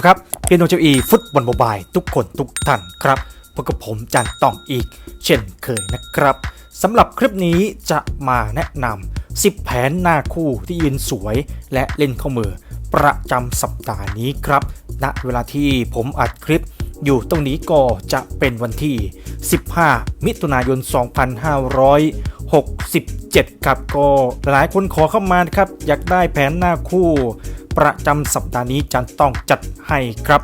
สครับพี่น้อเจอีฟุตบอลโมบายทุกคนทุกท่านครับพบกับผมจันต้องอีก เช่นเคยนะครับสำหรับคลิปนี้จะมาแนะนำ10 แผนหน้าคู่ที่ยืนสวยและเล่นเข้ามือ ประจำสัปดาห์นี้ครับณเวลาที่ผมอัดคลิปอยู่ตรงนี้ก็จะเป็นวันที่ 15 มิถุนายน 2567 ครับก็หลายคนขอเข้ามาครับ อยากได้แผนหน้าคู่ ประจำสัปดาห์นี้จันต้องจัดให้ครับ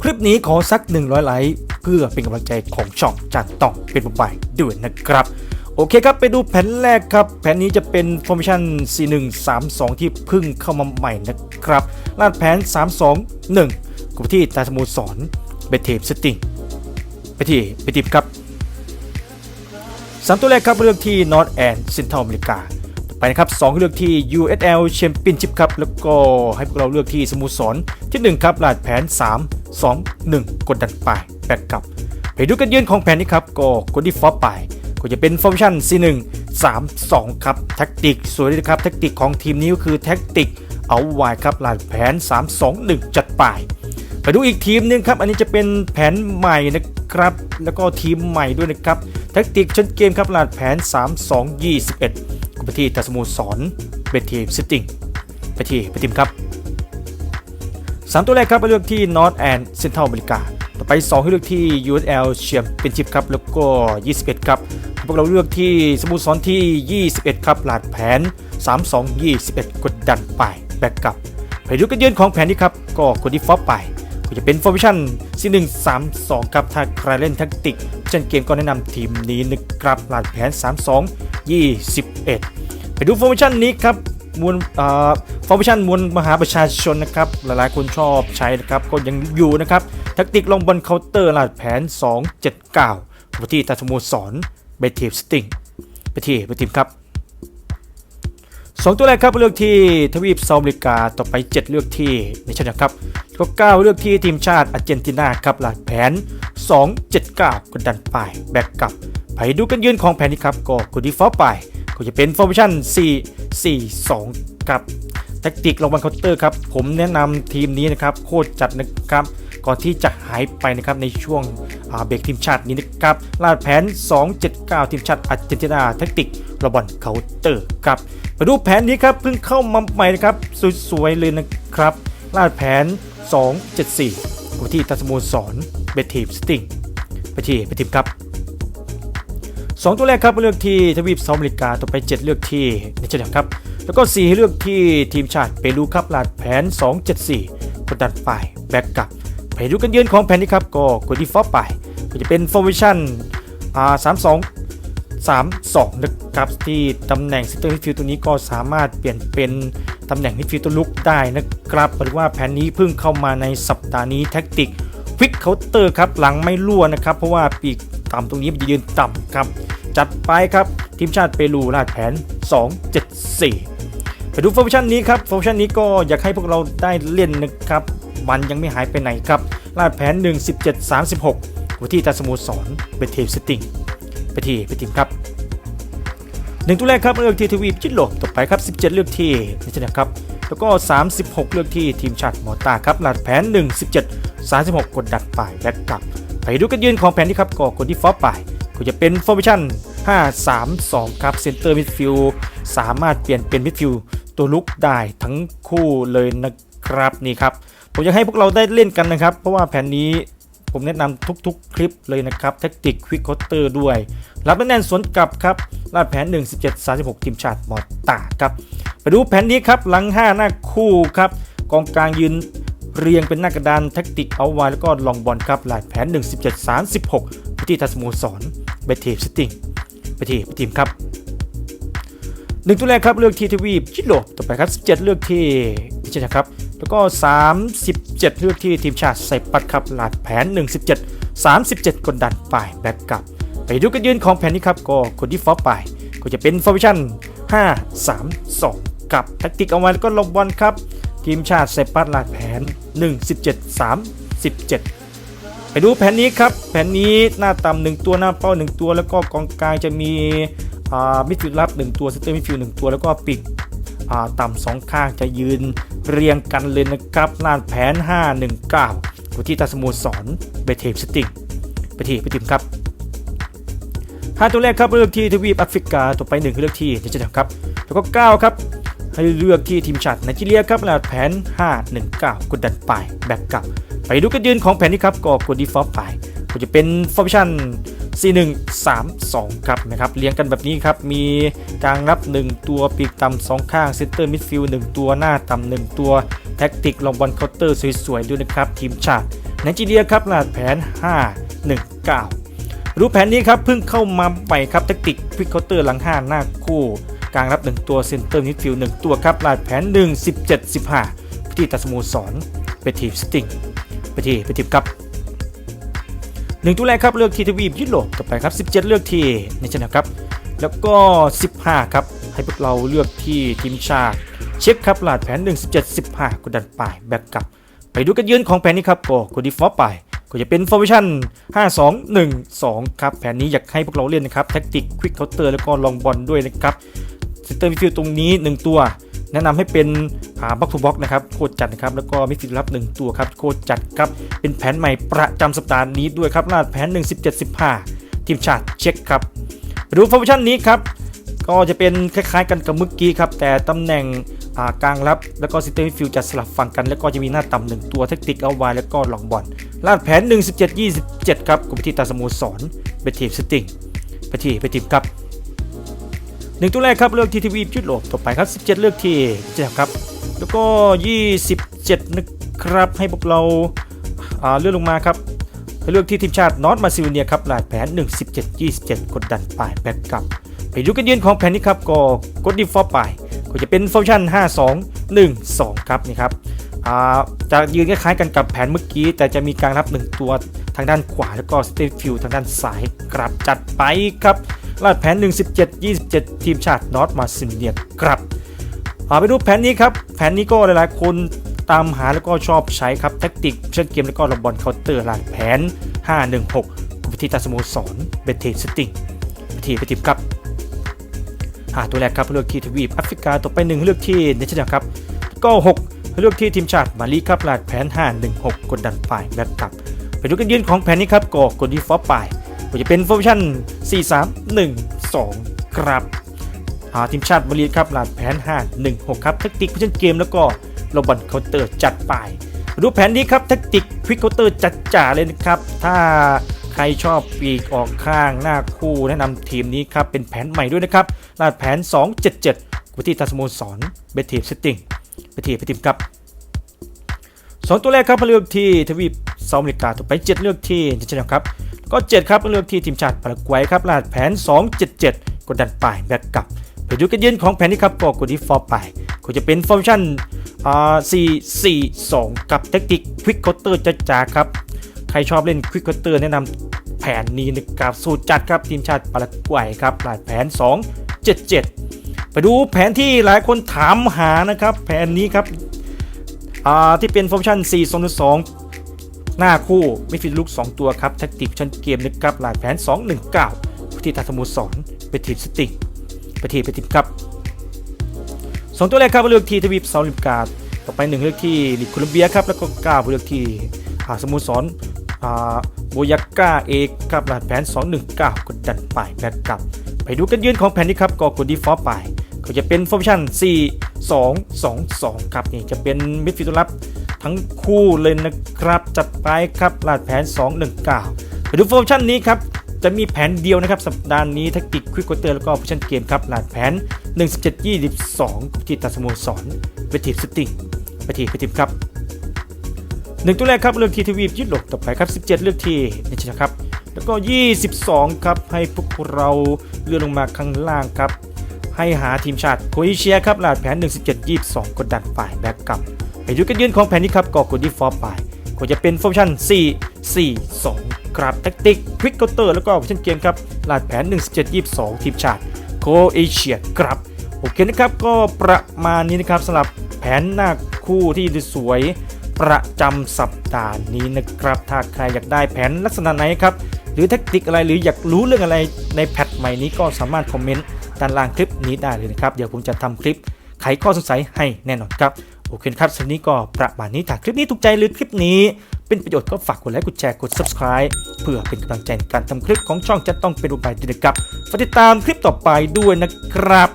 คลิปนี้ขอสัก 100 ไลค์เพื่อเป็นกำลังใจของช่องจันต้องเป็นบุบายด้วยนะครับโอเคครับ ไปดูแผนแรกครับ แผนนี้จะเป็น formation 4132 ที่เพิ่งเข้ามาใหม่นะครับลาดแผน 321กลุ่มที่ตาสมุสรเบเทปสติงไปที่ไปทิปครับสามตัวแรกครับเลือกที่ North and Central America ต่อ ไปนะครับสองเลือกที่ USL Championship ครับแล้วก็ให้พวกเราเลือกที่สโมุสรที่1ครับลาดแผน 3 2 1 กดดันไปแบกกลับไปดูกันยืนของแผนนี้ครับก็กดที่ฟอไปก็จะเป็นฟอร์มชั่น C1 3 2 ครับแท็กติกสวยเลยนะครับแท็กติกของทีมนี้ก็คือแท็กติกเอาไว้ครับลาดแผน 3 2 1 จัดไปไปดูอีกทีมหนึงครับอันนี้จะเป็นแผนใหม่นะครับแล้วก็ทีมใหม่ด้วยนะครับแท็กติกชั้นเกมครับลาดแผน 3 2 21 กุปที่ตัสโมูสอนเบนทีมซิตติ้งไปที่ไปทีมครับสามตัวแรกครับไปเลือกที่ North and Central America ต่อไป 2 ให้เลือกที่ USL Championship ครับ แล้วก็ 21 ครับพวกเราเลือกที่สมุทรสอนที่ 21 ครับหลาดแผน 3 2 21 กดดันไป แบกกลับไปดูกันยืนของแผนนี้ครับ ก็กดที่ฟอปไป ก็จะเป็น formation 4 1 3 2ครับถ้าใครเล่นแท็กติก เช่นเกมก็แนะนำทีมนี้นะครับหลาดแผน 3 2 21 ไปดู formation นี้ครับมวลฟอร์มชันมวลมหาประชาชนนะครับหลายๆคนชอบใช้นะครับก็ยังอยู่นะครับแท็กติกลงบนเคาน์เตอร์ลาดแผน 279ไปที่ตาสโมสรเบทีฟสติงไปที่ไปทีมครับ2ตัวแรกครับเลือกที่ทวีปซาอุดิอเมริกาต่อไป 7 เลือกที่ในชนะครับแล้วก็9เลือกที่ทีมชาติอาร์เจนตินาครับหลาดแผน 279กดดันไปแบกกลับ ไปดูกันยืนของแผนนี้ครับก็กดดีฟอลไป ก็จะเป็นฟอร์มชั่น 4 4 2ครับแท็กติกลงบนเคาน์เตอร์ครับ ผมแนะนำทีมนี้นะครับ โคตรจัดนะครับ ก่อนที่จะหายไปนะครับในช่วงเบรกทีมชาตินี้นะครับลาดแผน 279 ทีมชาติอาร์เจนตินาแท็กติกลงบนเคาน์เตอร์ครับมาดูแผนนี้ครับเพิ่งเข้ามาใหม่นะครับสวยๆเลยนะครับลาดแผน 274กูที่ทัสโมสรเบทีมสติงไปที่ไปทีมครับ สองตัวแรกครับเลือกที่ทวีปสหรัฐอเมริกาต่อไป 7 เลือกที่เนเธอร์แลนด์ครับแล้วก็ 4 เลือกที่ทีมชาติเปรูครับหลาดแผน 274กดดันไปแบ็กกลับไปดูกันยืนของแผนนี้ครับก็กดที่ฟอปไปก็จะเป็นฟอร์มชั่นอ่า32 32นะครับที่ตำแหน่งซิตเตอร์มิดฟิลตัวนี้ก็สามารถเปลี่ยนเป็นตำแหน่งมิดฟิลตัวลุกได้นะครับหรือว่าแผนนี้เพิ่งเข้ามาในสัปดาห์นี้แท็กติกควิกเคาน์เตอร์ครับหลังไม่รั่วนะครับ เพราะว่าปีกต่ำตรงนี้มันจะยืนต่ำครับ จัดไปครับ ทีมชาติเปรูลาดแผน 274 ไปดูฟอร์มชันนี้ครับฟอร์มชันนี้ก็อยากให้พวกเราได้เล่นนะครับ มันยังไม่หายไปไหนครับ ลาดแผน 1 17 36วัที่ตาสมูสรเบทีมสติงไปทีไปทีมครับหนึ่งตัวแรกครับเลือกที่ทวีปจิตโลกต่อไปครับ 17 เลือกที่นี่จะนะครับ แล้วก็ 36 เลือกที่ทีมชาติมอตาครับลาดแผน 1 17 36 กดดันไปแบ็กกลับ ไปดูกันยืนของแผนนี้ครับก็กดที่ฟอปไป ก็จะเป็นฟอร์มชั่น5 3 2 ครับเซนเตอร์มิดฟิลสามารถเปลี่ยนเป็นมิดฟิลตัวลุกได้ทั้งคู่เลยนะครับนี่ครับ ผมอยากให้พวกเราได้เล่นกันนะครับ เพราะว่าแผนนี้ผมแนะนำทุกๆ คลิปเลยนะครับ แท็กติกควิกคอเตอร์ด้วย รับแน่นสวนกลับครับลาดแผน 1 17 36 ทีมชาติมอตาครับ ไปดูแผนนี้ครับ หลัง 5 หน้าคู่ครับ กองกลางยืนเรียงเป็นหน้ากระดานแท็กติกเอาไว้แล้วก็ลองบอลครับลาดแผน 1 17 36ที่ทัสโมสร เบทีฟสติงไปทีไปทีมครับหนึ่งตัวแรกครับเลือกที่ทวีปชิโลต่อไปครับ 17 เลือกที่นี่ใช่ครับแล้วก็ 37 เลือกที่ทีมชาติไซปัสครับหลาดแผน 117 37 กดดันไปแบ็กกลับ ไปดูกันยืนของแผนนี้ครับก็กดที่ฟอปไป ก็จะเป็นฟอร์มชั่น 5 3 2 กับแท็กติกเอาไว้แล้วก็ลงบอลครับ ทีมชาติไซปัสลาดแผน 1 17 37 ดูแผนนี้ครับ แผนนี้หน้าต่ำหนึ่งตัวหน้าเป้าหนึ่งตัว แล้วก็กองกลางจะมีอ่ามิดฟิลด์รับหนึ่งตัวเซนเตอร์มิดฟิลด์หนึ่งตัวแล้วก็ปีกอ่าต่ำสองข้างจะยืนเรียงกันเลยนะครับลาแผน 519กดที่ตาสโมสรเบเทมสติงไปทีไปทีมครับห้าตัวแรกครับเลือกที่ทวีปแอฟริกาต่อไปหนึ่งคือเลือกที่เนเจอร์ครับแล้วก็9ครับให้เลือกที่ทีมชาติไนจีเรียครับรหัสแผน 519กดดันไปแบกกลับ ไปดูกันยืนของแผนนี้ครับก็กดดีฟอลต์ไปก็จะเป็นฟอร์มชั่น4132 ครับนะครับเรียงกันแบบนี้ครับ มีกลางรับ 1 ตัวปีกต่ำสองข้างเซนเตอร์มิดฟิลด์1ตัวหน้าต่ำ1ตัวแท็กติกลองบอลเคาน์เตอร์สวยๆด้วยนะครับ ทีมชาติไนจีเรียครับรหัสแผน 519 รูปแผนนี้ครับเพิ่งเข้ามาใหม่ครับแทคติกควิกเคาน์เตอร์หลัง 5 หน้าคู่กลางรับ 1 ตัวเซนเตอร์มิดฟิลด์1ตัวครับลาดแผน 1 17 15พิธีตัดสโมสรไปทีมสติง ไปทีไปทีมครับหนึ่งตัวแรกครับเลือกที่ทวีปยุโรปต่อไปครับ 17 เลือกที่นี่ชนะครับ แล้วก็ 15 ครับ ให้พวกเราเลือกที่ทีมชาติ เช็คครับลาดแผน 1 17 15กดดันไปแบ็กกลับ ไปดูกันยืนของแผนนี้ครับก็กดดีฟอไป ก็จะเป็น formation 5 2 1 2 ครับ แผนนี้อยากให้พวกเราเล่นนะครับ แท็กติกควิกเคาน์เตอร์แล้วก็ลองบอลด้วยนะครับเซนเตอร์มิดฟิลด์ตรงนี้ 1 ตัว แนะนำให้เป็นบ็อกทูบ็อกนะครับโคตรจัดนะครับแล้วก็มิดฟิลด์รับ 1 ตัวครับโคตรจัดครับเป็นแผนใหม่ประจำสัปดาห์นี้ด้วยครับลาดแผน 1 17 15 ทีมชาติเช็คครับไปดู formation นี้ครับก็จะเป็นคล้ายๆกันกับเมื่อกี้ครับแต่ตำแหน่งกลางรับแล้วก็ซิสเต็มฟิลจะสลับฝั่งกัน แล้วก็จะมีหน้าต่ำหนึ่งตัวเทคนิคเอาไว้แล้วก็หลองบอลลาดแผน 1 17 27 ครับกับพิธีตาสโมสรไปทีมสติงไปทีไปทีมครับ หนึ่งตัวแรกครับเลือกที่ทีวียุโรปต่อไปครับ 17 เลือกที่เจ็ดครับ แล้วก็ 27 นะครับให้พวกเราาเลื่อนลงมาครับเลือกที่ทีมชาตินอร์ทมาซิโดเนียครับลาดแผน 1 17 27 กดดันป่ายแบ็กกลับไปดูกันยืนของแผนนี้ครับก็กดดีฟอลต์ไปก็จะเป็นฟังก์ชัน 5 2 1 2 ครับนี่ครับอ่าจะยืนคล้ายๆกันกับแผนเมื่อกี้ แต่จะมีการรับ 1 ตัวทางด้านขวาแล้วก็สเตฟฟิลทางด้านซ้ายกลับจัดไปครับ ลาดแผน 1 17 27 ทีมชาตินอร์ทมาซิเนียครับอ่าไปดูแผนนี้ครับ แผนนี้ก็หลายๆคนตามหาแล้วก็ชอบใช้ครับแท็กติกเช่นเกมแล้วก็ระบอลเคาน์เตอร์ลาดแผน 516กับวิธีตาสโมสรเบเทสติงวิธีไปทีมครับหาตัวแรกครับเลือกที่ทวีปแอฟริกาต่อไปหนึ่งเลือกที่เนเธอร์แลนด์ครับก็6เลือกที่ทีมชาติมาลีครับลาดแผน 516 กดดันฝ่ายแบ็กกลับ ไปดูกันยืนของแผนนี้ครับก็กดดีฟอลต์ไปก็จะเป็นฟอร์มชั่น 4312 ครับอาทีมชาติมาลีครับลาดแผน 516 ครับแทคติกเพชั่นเกมแล้วก็โรบอทเคาน์เตอร์จัดไปดูแผนนี้ครับแทคติกควิกเคาน์เตอร์จัดจ่าเลยนะครับ ถ้าใครชอบปีกออกข้างหน้าคู่แนะนำทีมนี้ครับ เป็นแผนใหม่ด้วยนะครับลาดแผน 277วิธีทัสโมสรเบทีฟเซตติ้งไปทีไปทีมครับสองตัวแรกครับเลือกที่ทวีปเซาท์อเมริกาต่อไป 7 เลือกที่เนเธอร์แลนด์ครับ ก็7ครับเลือกที่ทีมชาติปารากวัยครับลาดแผน 277 กดดันป่ายแบ็กกลับไปดูกันยืนของแผนนี้ครับก็กดที่ฟอร์ไปก็จะเป็นฟอร์มชั่นอ่า442กับแทคติกควิกคาน์เตอร์จ้าๆครับ ใครชอบเล่นควิกคาน์เตอร์แนะนำแผนนี้นะครับสูตรจัดครับทีมชาติปารากวัยครับลายแผน 277 ไปดูแผนที่หลายคนถามหานะครับ แผนนี้ครับอ่าที่เป็นฟอร์มชั่น4 2 2 หน้าคู่มิดฟิลด์ลุก 2 ตัวครับแท็กติกชั้นเกมนะครับหลายแผน 219ที่ตาสโมุสรไปทีมสติงไปทีมไปทีมครับสองตัวแรกครับเลือกที่ทวีปเซาท์อเมริกาต่อไปหนึ่งเลือกที่ลีกโคลเบียครับแล้วก็เก้าเลือกที่อ่าสโมุสรโบยาก้าเอกครับรหัสแผน 219 กดดันไปแบ็กกลับ ไปดูกันยืนของแผนนี้ครับก็กดดีฟอลต์ไปก็จะเป็นฟอร์มชั่น 4 2 2 2 ครับนี่จะเป็นมิดฟิลด์รับ ทั้งคู่เลยนะครับจัดไปครับรหัสแผน 219ไปดูฟอร์มชั่นนี้ครับจะมีแผนเดียวนะครับสัปดาห์นี้แท็กติกควิกโคเตอร์แล้วก็โพชั่นเกมครับรหัสแผน17 22ที่ตัดสโมสรไปทีสติงไปทีไปทีครับหนึ่งตัวแรกครับเลือกทีทวีปยุโรปต่อไปครับ 17 เลือกทีนี่ใช่ครับแล้วก็ 22 ครับให้พวกเราเลื่อนลงมาข้างล่างครับ ให้หาทีมชาติโคเอเชียครับลาดแผน17 22 กดดันฝ่ายแบ็กกลับ ไปดูกันยืนของแผนนี้ครับก็กดดีฟอร์ไปก็จะเป็นฟอร์มชั่น 4 4 2 ครับแท็กติกควิกเคาน์เตอร์แล้วก็เช่นเกมครับลาดแผน 17 22 ทีมชาติโคเอเชียครับโอเคนะครับก็ประมาณนี้นะครับสำหรับแผนหน้าคู่ที่สวยประจำสัปดาห์นี้นะครับ ถ้าใครอยากได้แผนลักษณะไหนครับ หรือแทคติกอะไรหรืออยากรู้เรื่องอะไรในแพทใหม่นี้ก็สามารถคอมเมนต์ด้านล่างคลิปนี้ได้เลยนะครับ เดี๋ยวผมจะทำคลิปไขข้อสงสัยให้แน่นอนครับ โอเคครับสำหรับนี้ก็ประมาณนี้ถ้าคลิปนี้ถูกใจหรือคลิปนี้เป็นประโยชน์ก็ฝากกดไลค์กดแชร์กด subscribe เพื่อเป็นกำลังใจในการทำคลิปของช่องจะต้องเป็นอุบายดีนะครับฝากติดตามคลิปต่อไปด้วยนะครับ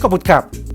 ขอบคุณครับ